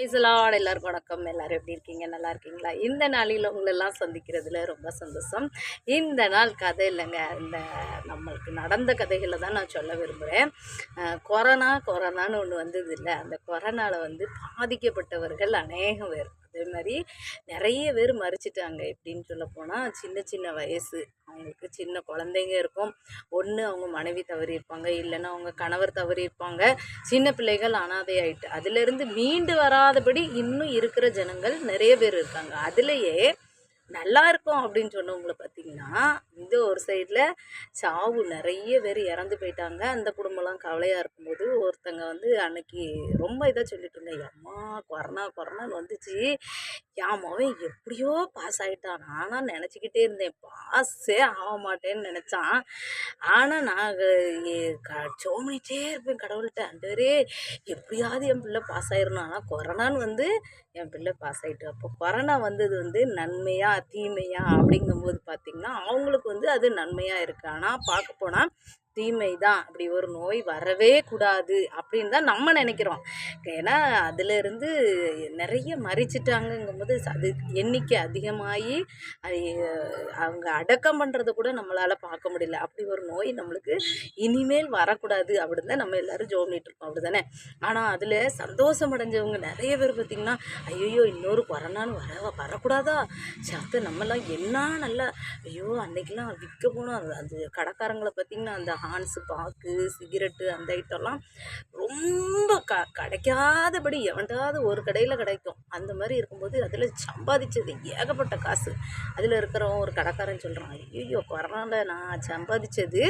பிசலாட் எல்லோரும் வணக்கம். எல்லாரும் எப்படி இருக்கீங்க? நல்லா இருக்கீங்களா? இந்த நாளில் உங்களெல்லாம் சந்திக்கிறதுல ரொம்ப சந்தோஷம். இந்த நாள் கதை இல்லைங்க. இந்த நம்மளுக்கு நடந்த கதைகளை தான் நான் சொல்ல விரும்புகிறேன் கொரோனா கொரோனான்னு ஒன்று வந்தது இல்லை. அந்த கொரோனாவில் வந்து பாதிக்கப்பட்டவர்கள் அநேகம் பேர். மாதிரி நிறைய பேர் மறிச்சிட்டாங்க எப்படின்னு சொல்ல போனால் சின்ன சின்ன வயசு. அவங்களுக்கு சின்ன குழந்தைங்க இருக்கும். ஒன்று அவங்க மனைவி தவறி இருப்பாங்க இல்லைன்னா அவங்க கணவர் தவறி இருப்பாங்க. சின்ன பிள்ளைகள் அனாதை ஆயிட்டு அதுலேருந்து மீண்டு வராதபடி இன்னும் இருக்கிற ஜனங்கள் நிறைய பேர் இருக்காங்க. அதுலேயே நல்லா இருக்கும் அப்படின்னு சொன்னவங்கள பார்த்தீங்கன்னா இந்த ஒரு சைடில் சாவு நிறைய பேர் இறந்து போயிட்டாங்க. அந்த குடும்பம்லாம் கவலையாக இருக்கும்போது ஒருத்தங்க வந்து அன்னைக்கு ரொம்ப இதாக சொல்லிட்டு இருந்தேன் அம்மா கொரோனா கொரோனான்னு வந்துச்சு. என் எப்படியோ பாஸ் ஆகிட்டான் நானாக நினச்சிக்கிட்டே இருந்தேன். பாஸே ஆக மாட்டேன்னு நினச்சான். ஆனால் நான் சோமிட்டே இருப்பேன் கடவுள்கிட்ட. அண்டரே எப்படியாவது என் பிள்ளை பாஸ் ஆயிடணும் ஆனால் கொரோனான்னு வந்து என் பிள்ளை பாஸ் ஆகிட்டு அப்போ கொரோனா வந்தது வந்து நன்மையா தீமையா அப்படிங்கும்போது பார்த்திங்கன்னா அவங்களுக்கு வந்து அது நன்மையாக இருக்குது ஆனால் பார்க்க போனால் தீமை தான் அப்படி ஒரு நோய் வரவே கூடாது அப்படின்னு தான் நம்ம நினைக்கிறோம். ஏன்னா அதிலிருந்து நிறைய மறிச்சிட்டாங்கங்கும்போது அது எண்ணிக்கை அதிகமாகி அது அவங்க அடக்கம் பண்ணுறத கூட நம்மளால் பார்க்க முடியல. அப்படி ஒரு நோய் நம்மளுக்கு இனிமேல் வரக்கூடாது அப்படின்னு தான் நம்ம எல்லோரும் ஜோமிட்டு இருக்கோம். அப்படி தானே ஆனால் அதில் சந்தோஷம் அடைஞ்சவங்க நிறைய பேர் பார்த்திங்கன்னா ஐயோ இன்னொரு கொரோனான்னு வர வரக்கூடாதா? சத்த நம்மலாம் என்ன நல்லா ஐயோ அன்னைக்கெல்லாம் விற்க போனோம். அது அது கடைக்காரங்களை பார்த்திங்கன்னா அந்த பான்ஸு பாக்கு சிகரெட்டு அந்த ஐட்டம்லாம் ரொம்ப க கிடைக்காதபடி எவன்டாவது ஒரு கடையில் கிடைக்கும். அந்த மாதிரி இருக்கும்போது அதில் சம்பாதிச்சது ஏகப்பட்ட காசு. அதில் இருக்கிறவன் ஒரு கடைக்காரன் சொல்கிறான் ஐயோ கொரோனாவில் நான் சம்பாதிச்சது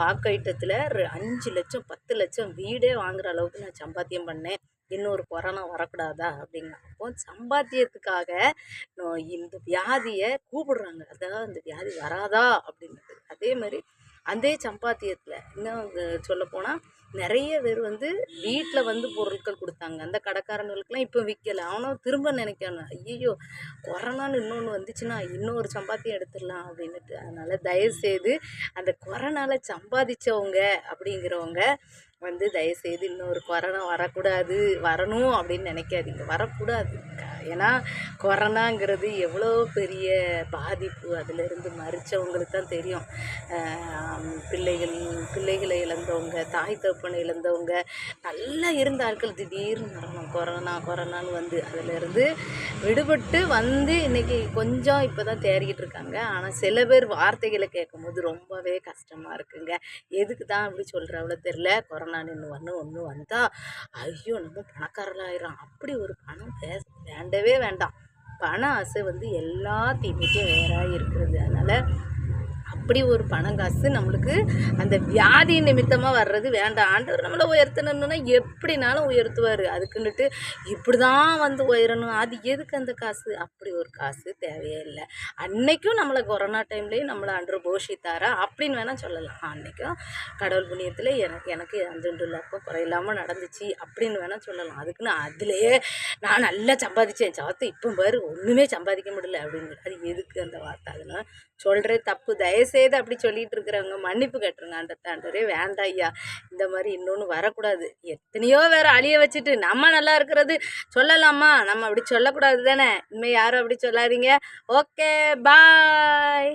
பாக்கு ஐட்டத்தில் அஞ்சு லட்சம் பத்து லட்சம் வீடே வாங்குற அளவுக்கு நான் சம்பாத்தியம் பண்ணேன். இன்னொரு கொரோனா வரக்கூடாதா? அப்படிங்க அப்போ சம்பாத்தியத்துக்காக இந்த வியாதியை கூப்பிடுறாங்க. அதாவது அந்த வியாதி வராதா? அப்படின்றது அதே மாதிரி அதே சம்பாத்தியத்தில் இன்னும் சொல்லப்போனால் நிறைய பேர் வந்து வீட்டில் வந்து பொருட்கள் கொடுத்தாங்க. அந்த கடைக்காரங்களுக்குலாம் இப்போ விற்கலை அவனும் திரும்ப நினைக்கணும் ஐயோ கொரோனான்னு இன்னொன்று வந்துச்சுன்னா இன்னொரு சம்பாத்தியம் எடுத்துடலாம் அப்படின்னுட்டு. அதனால் தயவுசெய்து அந்த கொரோனாவில் சம்பாதிச்சவங்க அப்படிங்கிறவங்க வந்து தயவுசெய்து இன்னொரு கொரோனா வரக்கூடாது வரணும் அப்படின்னு நினைக்காதீங்க. வரக்கூடாது. க- ஏன்னா கொரோனாங்கிறது எவ்வளோ பெரிய பாதிப்பு. அதிலிருந்து மறித்தவங்களுக்கு தான் தெரியும். பிள்ளைகள் பிள்ளைகளை இழந்தவங்க தாய் தகப்பனை இழந்தவங்க நல்லா இருந்த ஆட்கள் திடீர்னு மரணம். கொரோனா கொரோனான்னு வந்து அதிலிருந்து விடுபட்டு வந்து இன்னைக்கு கொஞ்சம் இப்போ தான் தேறிக்கிட்டு இருக்காங்க. ஆனால் சில பேர் வார்த்தைகளை கேட்கும்போது ரொம்பவே கஷ்டமாக இருக்குங்க. எதுக்கு தான் அப்படி சொல்கிறவளோ தெரில கொரோனான்னு நின்று ஒன்று ஒன்று வந்தால் ஐயோ நம்ம பணக்காரலாயிரம் அப்படி ஒரு பணம் பேச வேண்டவே வேண்டாம். பண ஆசை வந்து எல்லாத்தையுமே வேறாக இருக்கிறது அதனால் அப்படி ஒரு பணம் காசு நம்மளுக்கு அந்த வியாதி நிமித்தமாக வர்றது வேண்டாம். ஆண்டவர் நம்மளை உயர்த்தணும்னா எப்படினாலும் உயர்த்துவார். அதுக்குன்னுட்டு இப்படி தான் வந்து உயரணும். அது எதுக்கு அந்த காசு? அப்படி ஒரு காசு தேவையே இல்லை. அன்னைக்கும் நம்மளை கொரோனா டைம்லேயும் நம்மளை அன்று போஷித்தாரா? அப்படின்னு வேணால் சொல்லலாம். அன்னைக்கும் கடவுள் புண்ணியத்தில் எனக்கு எனக்கு அஞ்சு லப்பம் குறையில்லாமல் நடந்துச்சு அப்படின்னு வேணால் சொல்லலாம். அதுக்குன்னு அதுலேயே நான் நல்லா சம்பாதிச்சேன். சாத்து இப்போ பாரு ஒன்றுமே சம்பாதிக்க முடியல அப்படின்னு. அது எதுக்கு அந்த வார்த்தை? அதெல்லாம் சொல்கிறது தப்பு. தயவுசெய்து அப்படி சொல்லிட்டு இருக்கிறவங்க மன்னிப்பு கட்டுருங்க அந்த தாண்டரே வேண்டாம் ஐயா இந்த மாதிரி இன்னொன்று வரக்கூடாது. எத்தனையோ வேறு அழிய வச்சுட்டு நம்ம நல்லா இருக்கிறது சொல்லலாமா? நம்ம அப்படி சொல்லக்கூடாது தானே இனிமேல் யாரும் அப்படி சொல்லாதீங்க. Okay bye.